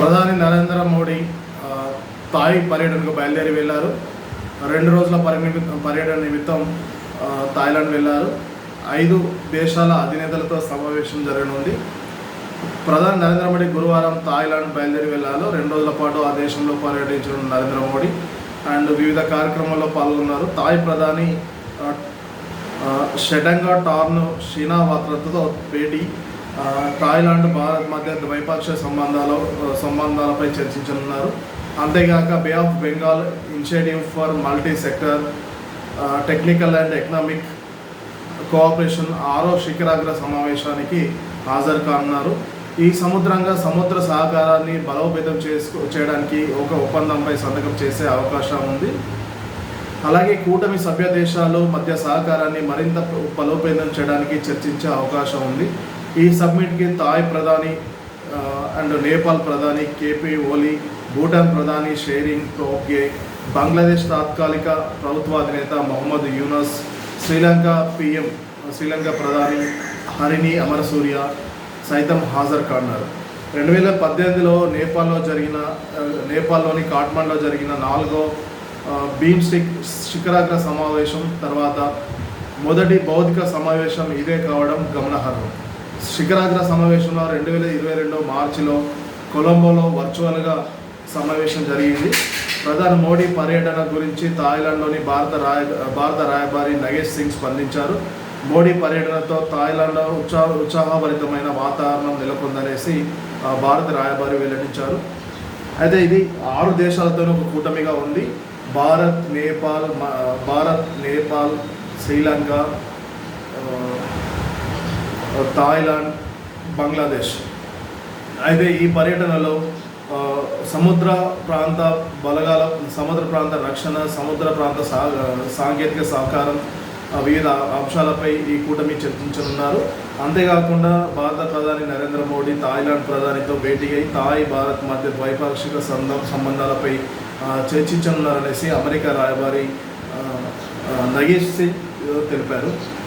ప్రధాని నరేంద్ర మోడీ థాయ్ పర్యటనకు బయలుదేరి వెళ్ళారు. రెండు రోజుల పరిమి పర్యటన నిమిత్తం థాయిలాండ్ వెళ్ళారు. ఐదు దేశాల అధినేతలతో సమావేశం జరగనుంది. ప్రధాని నరేంద్ర మోడీ గురువారం థాయిలాండ్ బయలుదేరి వెళ్ళారు. రెండు రోజుల పాటు ఆ దేశంలో పర్యటించిన నరేంద్ర మోడీ అండ్ వివిధ కార్యక్రమాల్లో పాల్గొన్నారు. థాయ్ ప్రధాని షడంగా టార్న్ షీనా వాత్రతో భేటీ థాయిలాండ్ భారత్ మధ్య ద్వైపాక్షిక సంబంధాలు సంబంధాలపై చర్చించనున్నారు. అంతేగాక bay of Bengal initiative for multi sector technical and economic cooperation ఆరో శిఖరాగ్ర సమావేశానికి హాజరు కానున్నారు. ఈ సముద్రంగా సముద్ర సహకారాన్ని బలోపేతం చేసుకో చేయడానికి ఒక ఒప్పందంపై సంతకం చేసే అవకాశం ఉంది. అలాగే కూటమి సభ్య దేశాలు మధ్య సహకారాన్ని మరింత బలోపేతం చేయడానికి చర్చించే అవకాశం ఉంది. ఈ సబ్మిట్కి థాయ్ ప్రధాని అండ్ నేపాల్ ప్రధాని కేపీ ఓలీ భూటాన్ ప్రధాని షేరింగ్ టోప్గే బంగ్లాదేశ్ తాత్కాలిక ప్రభుత్వాధినేత మహమ్మద్ యూనస్ శ్రీలంక పిఎం శ్రీలంక ప్రధాని హరిణి అమరసూర్య సైతం హాజరు కానున్నారు. రెండు వేల పద్దెనిమిదిలో నేపాల్లో జరిగిన నేపాల్లోని కాఠ్మండ్లో జరిగిన నాలుగో ఆ, భీమ్ స్టిక్ శిఖరాగ్ర సమావేశం తర్వాత మొదటి భౌతిక సమావేశం ఇదే కావడం గమనార్హం. శిఖరాగ్ర సమావేశంలో రెండు వేల ఇరవై రెండు మార్చిలో కొలంబోలో వర్చువల్గా సమావేశం జరిగింది. ప్రధాని మోడీ పర్యటన గురించి థాయిలాండ్లోని భారత రాయ భారత రాయబారి నగేష్ సింగ్ స్పందించారు. మోడీ పర్యటనతో థాయిలాండ్లో ఉత్సాహ ఉత్సాహభరితమైన వాతావరణం నెలకొందనేసి భారత రాయబారి వెల్లడించారు. అయితే ఇది ఆరు దేశాలతో ఒక కూటమిగా ఉంది. భారత్ నేపాల్ భారత్ నేపాల్ శ్రీలంక థాయిలాండ్ బంగ్లాదేశ్. అయితే ఈ పర్యటనలో సముద్ర ప్రాంత బలగాల సముద్ర ప్రాంత రక్షణ సముద్ర ప్రాంత సా సాంకేతిక సహకారం వివిధ అంశాలపై ఈ కూటమి చర్చించనున్నారు. అంతేకాకుండా భారత ప్రధాని నరేంద్ర మోడీ థాయిలాండ్ ప్రధానితో భేటీ అయి థాయ్ భారత్ మధ్య ద్వైపాక్షిక సంద- సంబంధాలపై చర్చించనున్నారనేసి అమెరికా రాయబారి నగేష్ సింగ్ తెలిపారు.